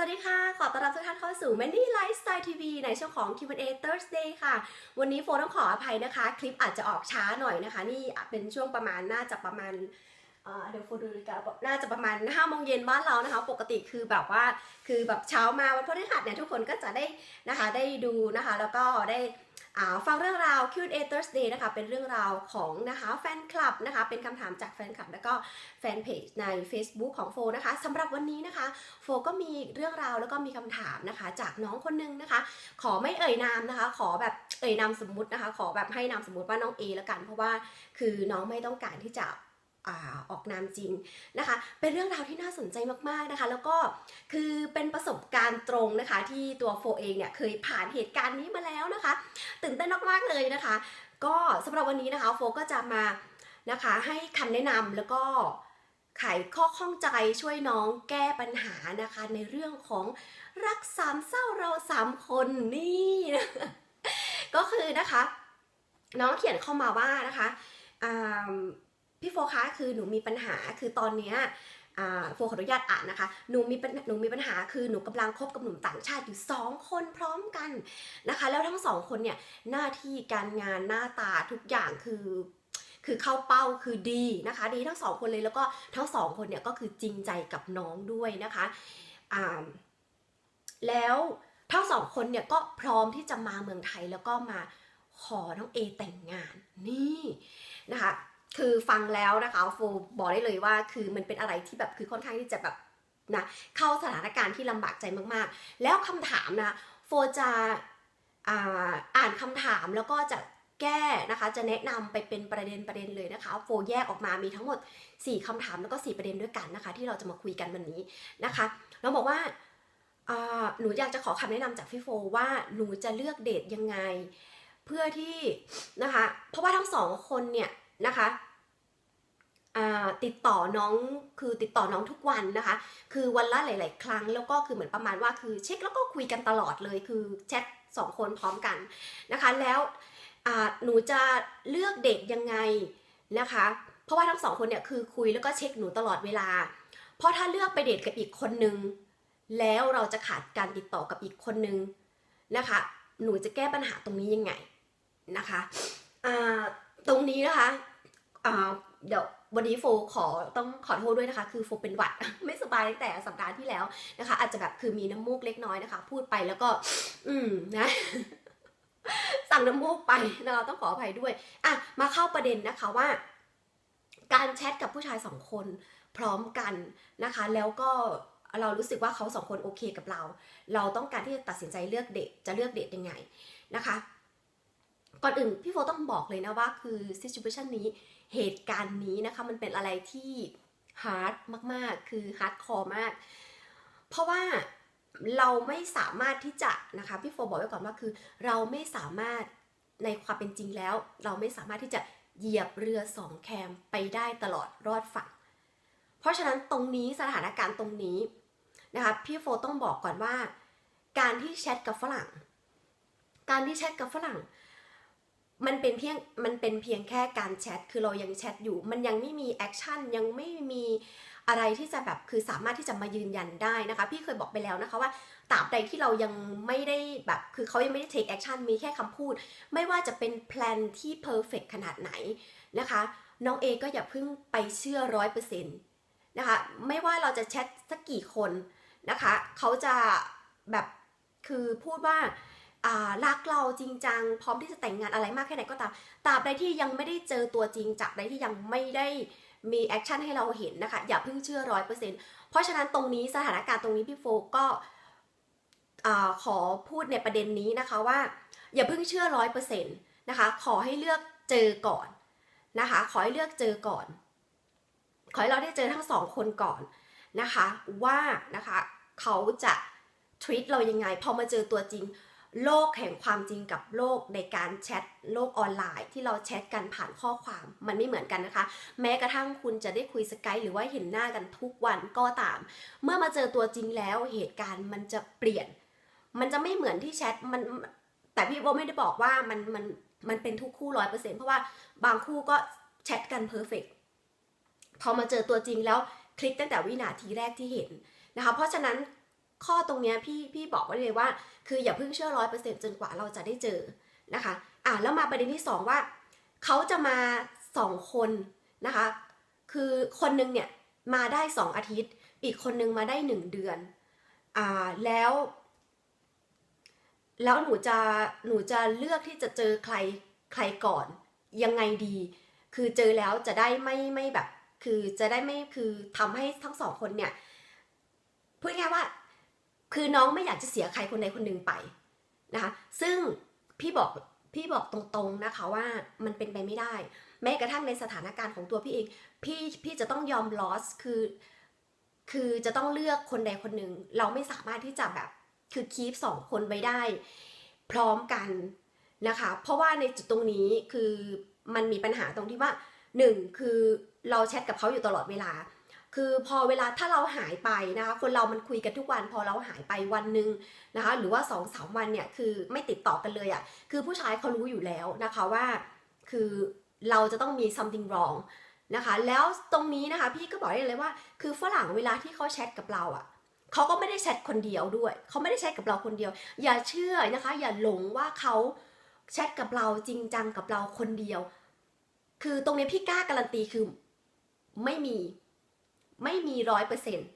วัสดีค่ะ ขอต้อนรับทุกท่านเข้าสู่ Mandy Lifestyle TV ในช่วงของ Q&A Thursday ค่ะ วันนี้โฟนต้องขออภัยนะคะ คลิปอาจจะออกช้าหน่อยนะคะ นี่เป็นช่วงประมาณน่าจะประมาณเอ่อเดี๋ยวโฟนดูนาฬิกาบน่าจะประมาณ5โมงเย็นบ้านเรานะคะ ปกติคือแบบว่าคือแบบเช้ามาวันพฤหัสเนี่ยทุกคนก็จะได้นะคะได้ดูนะคะ แล้วก็ได้ ฟังเรื่องราว Q&A Thursday นะคะ เป็นเรื่องราวของนะคะแฟนคลับนะคะ เป็นคำถามจากแฟนคลับ แล้วก็แฟนเพจใน Facebook ของโฟนะคะสำหรับวันนี้นะคะ โฟก็มีเรื่องราวแล้วก็มีคำถามนะคะ จากน้องคนนึงนะคะ ขอไม่เอ่ยนามนะคะ ขอแบบเอ่ยนามสมมุตินะคะ ขอแบบให้นามสมมุติว่าน้องเอแล้วกัน เพราะว่าคือน้องไม่ต้องการที่จะ ออกนามจริงนะคะ เป็นเรื่องราวที่น่าสนใจมากๆนะคะ แล้วก็คือเป็นประสบการณ์ตรงนะคะ ที่ตัวโฟเองเนี่ยเคยผ่านเหตุการณ์นี้มาแล้วนะคะ ตื่นเต้นมากๆเลยนะคะ ก็สำหรับวันนี้นะคะโฟก็จะมานะคะให้คำแนะนำแล้วก็ไขข้อข้องใจช่วยน้องแก้ปัญหานะคะ ในเรื่องของรักสามเศร้าเราสามคนนี่นะก็คือนะคะ น้องเขียนเข้ามาว่านะคะอ่า พี่โฟคะคือหนูมีปัญหาคือตอนเนี้ยโฟขออนุญาตอ่านนะคะ หนูมีปัญหนูมีปัญหาคือหนูกำลังคบกับหนุ่มต่างชาติอยู่สองคนพร้อมกันนะคะ แล้วทั้งสองคนเนี่ยหน้าที่การงานหน้าตาทุกอย่างคือคือเข้าเป้าคือดีนะคะ ดีทั้งสองคนเลยแล้วก็ทั้งสองคนเนี่ยก็คือจริงใจกับน้องด้วยนะคะแล้วทั้งสองคนเนี่ยก็พร้อมที่จะมาเมืองไทยแล้วก็มาขอน้องเอแต่งงานนี่นะคะ คือฟังแล้วนะคะโฟบอกได้เลยว่าคือมันเป็นอะไรที่แบบคือค่อนข้างที่จะแบบนะเข้าสถานการณ์ที่ลำบากใจมากๆ แล้วคำถามนะโฟจะอ่าอ่านคำถามแล้วก็จะแก้นะคะจะแนะนำไปเป็นประเด็นประเด็นเลยนะคะโฟแยกออกมามีทั้งหมด 4คำถามแล้วก็ 4 ประเด็นด้วยกันนะคะ ที่เราจะมาคุยกันวันนี้นะคะเราบอกว่าหนูอยากจะขอคำแนะนำจากพี่โฟว่าหนูจะเลือกเดทยังไง เพื่อที่นะคะเพราะว่าทั้งสองคนเนี่ย นะคะติดต่อน้องคือติดต่อน้องทุกวันนะคะ คือวันละหลาย ๆ ครั้งแล้วก็คือเหมือนประมาณว่าคือเช็คแล้วก็คุยกันตลอดเลยคือแชทสองคนพร้อมกันนะคะ แล้วหนูจะเลือกเดทยังไงนะคะ เพราะว่าทั้งสองคนเนี่ยคือคุยแล้วก็เช็คหนูตลอดเวลา เพราะถ้าเลือกไปเดทกับอีกคนนึง แล้วเราจะขาดการติดต่อกับอีกคนนึงนะคะ หนูจะแก้ปัญหาตรงนี้ยังไงนะคะตรงนี้นะคะ เดี๋ยววันนี้โฟขอต้องขอโทษด้วยนะคะ คือโฟเป็นหวัดไม่สบายตั้งแต่สัปดาห์ที่แล้วนะคะ อาจจะแบบคือมีน้ำมูกเล็กน้อยนะคะ พูดไปแล้วก็ อืมนะ สั่งน้ำมูกไปนะคะต้องขออภัยด้วยอะมาเข้าประเด็นนะคะว่า การแชทกับผู้ชายสองคนพร้อมกันนะคะ แล้วก็เรารู้สึกว่าเขาสองคนโอเคกับเรา เราต้องการที่จะตัดสินใจเลือกเดทจะเลือกเดทยังไงนะคะ ก่อนอื่นพี่โฟต้องบอกเลยนะว่าคือ situation นี้เหตุการณ์นี้นะคะมันเป็นอะไรที่ฮาร์ดมากๆ คือฮาร์ดคอร์มาก เพราะว่าเราไม่สามารถที่จะนะคะพี่โฟบอกไว้ก่อนว่าคือ เราไม่สามารถในความเป็นจริงแล้ว เราไม่สามารถที่จะเหยียบเรือสองแคมไปได้ตลอดรอดฝั่ง เพราะฉะนั้นตรงนี้สถานการณ์ตรงนี้นะคะพี่โฟต้องบอกก่อนว่า การที่แชทกับฝรั่ง การที่แชทกับฝรั่ง มันเป็นเพียงมันเป็นเพียงแค่การแชทคือเรายังแชทอยู่ มันยังไม่มีแอคชั่นยังไม่มีอะไรที่จะแบบคือสามารถที่จะมายืนยันได้นะคะ พี่เคยบอกไปแล้วนะคะว่าตราบใดที่เรายังไม่ได้แบบคือเขายังไม่ได้ take action มีแค่คำพูด ไม่ว่าจะเป็นแพลนที่ perfect ขนาดไหนนะคะ น้องเอก็อย่าเพิ่งไปเชื่อร้อยเปอร์เซ็นต์นะคะ ไม่ว่าเราจะแชทสักกี่คนนะคะ เขาจะแบบคือพูดว่าอ่า รักเราจริงจังพร้อมที่จะแต่งงานอะไรมากแค่ไหนก็ตามตราบใดที่ยังไม่ได้เจอตัวจริงจับใดที่ยังไม่ได้มีแอคชั่นให้เราเห็นนะคะ อย่าเพิ่งเชื่อร้อยเปอร์เซ็นต์เพราะฉะนั้นตรงนี้สถานการณ์ตรงนี้พี่โฟก็ขอพูดในประเด็นนี้นะคะว่า อย่าเพิ่งเชื่อร้อยเปอร์เซ็นต์นะคะ ขอให้เลือกเจอก่อนนะคะ ขอให้เลือกเจอก่อน ขอให้เราได้เจอทั้งสองคนก่อนนะคะ ว่านะคะเขาจะ treat เรายังไง พอมาเจอตัวจริง โลกแห่งความจริงกับโลกในการแชทโลกออนไลน์ ที่เราแชทกันผ่านข้อความมันไม่เหมือนกันนะคะ แม้กระทั่งคุณจะได้คุยสกายหรือว่าเห็นหน้ากันทุกวันก็ตาม เมื่อมาเจอตัวจริงแล้วเหตุการณ์มันจะเปลี่ยน มันจะไม่เหมือนที่แชทมันแต่พี่โบไม่ได้บอกว่ามันมันมันเป็นทุกคู่ร้อยเปอร์เซ็นต์เพราะว่าบางคู่ก็แชทกันเพอร์เฟกพอมาเจอตัวจริงแล้วคลิกตั้งแต่วินาทีแรกที่เห็นนะคะ เพราะฉะนั้น ข้อตรงเนี้ยพี่พี่บอกไว้เลยว่า คืออย่าเพิ่งเชื่อร้อยเปอร์เซ็นต์จนกว่าเราจะได้เจอนะคะอะแล้วมาประเด็นที่สองว่า เขาจะมาสองคนนะคะ คือคนหนึงเนี่ยมาได้สองอาทิตย์ อีกคนนึงมาได้หนึ่งเดือนอ่าแล้ว แล้วหนูจะหนูจะเลือกที่จะเจอใครใครก่อนยังไงดี คือเจอแล้วจะได้ไม่ไม่แบบ คือจะได้ไม่คือทำให้ทั้งสองคนเนี่ยพูดง่ายว่า คือน้องไม่อยากจะเสียใครคนใดคนหนึ่งไปนะคะซึ่งพี่บอกพี่บอกตรงๆนะคะว่ามันเป็นไปไม่ได้ แม้กระทั่งในสถานการณ์ของตัวพี่เองพี่พี่จะต้องยอม loss คือคือจะต้องเลือกคนใดคนหนึ่งเราไม่สามารถที่จะแบบคือคีปสองคนไว้ได้ พร้อมกันนะคะ เพราะว่าในจุดตรงนี้คือมันมีปัญหาตรงที่ว่าหนึ่งคือเราแชทกับเขาอยู่ตลอดเวลา คือพอเวลาถ้าเราหายไปนะคะคนเรามันคุยกันทุกวันพอเราหายไปวันหนึ่งนะคะหรือว่า2อสามวันเนี่ยคือไม่ติดต่อกันเลยอะ่ะคือผู้ชายเขารู้อยู่แล้วนะคะว่า คือเราจะต้องมี something wrong นะคะแล้วตรงนี้นะคะพี่ก็บอกได้เลยว่า คือฝรั่งเวลาที่เขาแชทกับเราอะ่ะเขาก็ไม่ได้แชทคนเดียวด้วย เขาไม่ได้แชทกับเราคนเดียว อย่าเชื่อนะคะ อย่าหลงว่าเขาแชทกับเราจริงจังกับเราคนเดียว คือตรงนี้พี่กล้าการันตีคือไม่มี ไม่มีร้อยเปอร์เซ็นต์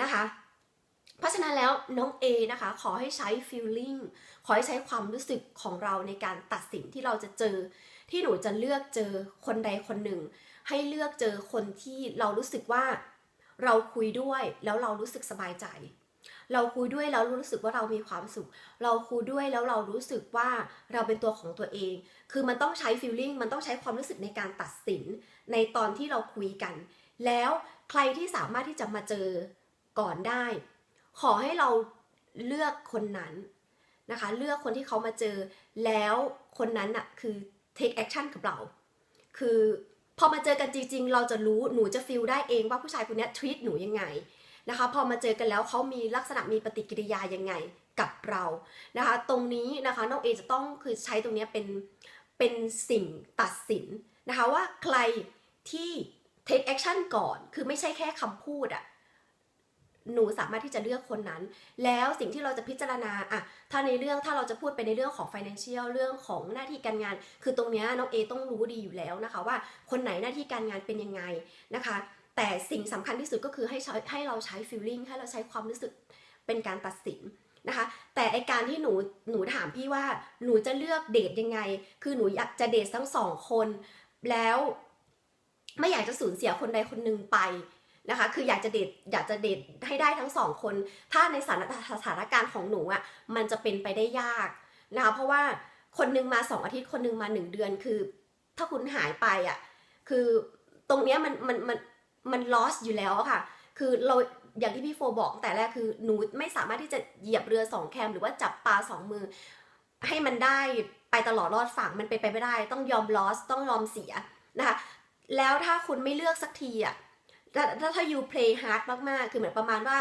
นะคะเพราะฉะนั้นแล้วน้อง A นะคะขอให้ใช้ feeling ขอให้ใช้ความรู้สึกของเราในการตัดสินที่เราจะเจอ ที่หนูจะเลือกเจอคนใดคนหนึ่ง ให้เลือกเจอคนที่เรารู้สึกว่าเราคุยด้วยแล้วเรารู้สึกสบายใจ เราคุยด้วยแล้วรู้สึกว่าเรามีความสุข เราคุยด้วยแล้วเรารู้สึกว่าเราเป็นตัวของตัวเอง คือมันต้องใช้ feeling มันต้องใช้ความรู้สึกในการตัดสินในตอนที่เราคุยกัน แล้ว ใครที่สามารถที่จะมาเจอก่อนได้ ขอให้เราเลือกคนนั้นนะคะ เลือกคนที่เขามาเจอแล้วคนนั้นอะคือ take action กับเรา คือพอมาเจอกันจริง ๆ เราจะรู้หนูจะฟีลได้เองว่าผู้ชายคนนี้ treat หนูยังไงนะคะ พอมาเจอกันแล้วเขามีลักษณะมีปฏิกิริยายังไงกับเรานะคะ ตรงนี้นะคะน้องเอจะต้องคือใช้ตรงนี้เป็นเป็นสิ่งตัดสินนะคะว่าใครที่ take action ก่อน คือไม่ใช่แค่คำพูดอะหนูสามารถที่จะเลือกคนนั้น แล้วสิ่งที่เราจะพิจารณาอะถ้าในเรื่องถ้าเราจะพูดไปในเรื่องของ financial เรื่องของหน้าที่การงาน คือตรงนี้น้องเอต้องรู้ดีอยู่แล้วนะคะว่าคนไหนหน้าที่การงานเป็นยังไงนะคะ แต่สิ่งสำคัญที่สุดก็คือให้ใช้ให้เราใช้ feeling ให้เราใช้ความรู้สึกเป็นการตัดสินนะคะ แต่ไอการที่หนูหนูถามพี่ว่าหนูจะเลือกเดทยังไง คือหนูอยากจะเดททั้งสองคน แล้ว ไม่อยากจะสูญเสียคนใดคนหนึ่งไปนะคะ คืออยากจะเดทอยากจะเดทให้ได้ทั้งสองคน ถ้าในสถานสถานการณ์ของหนูอะ มันจะเป็นไปได้ยากนะคะ เพราะว่าคนหนึงมาสองอาทิตย์ คนหนึงมาหนึ่งเดือน คือ ถ้าคุณหายไปอะ คือตรงเนี้ยมันมันมันมัน loss อยู่แล้วค่ะ คือเราอย่างที่พี่โฟบอกแต่แรกคือหนูไม่สามารถที่จะเหยียบเรือสองแคมหรือว่าจับปลาสองมือ ให้มันได้ไปตลอดรอดฝั่งมันไปไปไม่ได้ ต้องยอม loss ต้องยอมเสียนะคะ แล้วถ้าคุณไม่เลือกสักทีอะถ้าถ้า you play hard มาก ๆ คือเหมือนประมาณว่า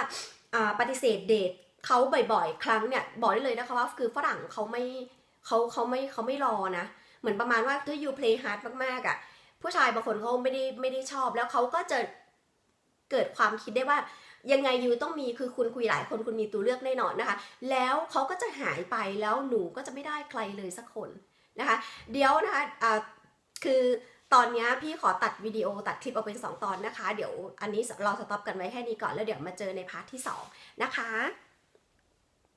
ปฏิเสธเดทเขาบ่อยๆ ครั้งเนี่ย บอกได้เลยนะคะว่าคือฝรั่งเขาไม่เขาเขาไม่เขาไม่รอนะ เหมือนประมาณว่าถ้า you play hard มาก ๆ อะ ผู้ชายบางคนเขาไม่ได้ไม่ได้ชอบ แล้วเขาก็จะเกิดความคิดได้ว่ายังไงยูต้องมีคือคุณคุยหลายคนคุณมีตัวเลือกแน่นอนนะคะ แล้วเขาก็จะหายไปแล้วหนูก็จะไม่ได้ใครเลยสักคนนะคะ เดี๋ยวนะคะอ่าคือ ตอนนี้พี่ขอตัดวิดีโอตัดคลิปออกเป็น 2 ตอนนะคะ เดี๋ยวอันนี้เราสต็อปกันไว้แค่นี้ก่อนแล้วเดี๋ยวมาเจอในพาร์ทที่ 2 นะคะ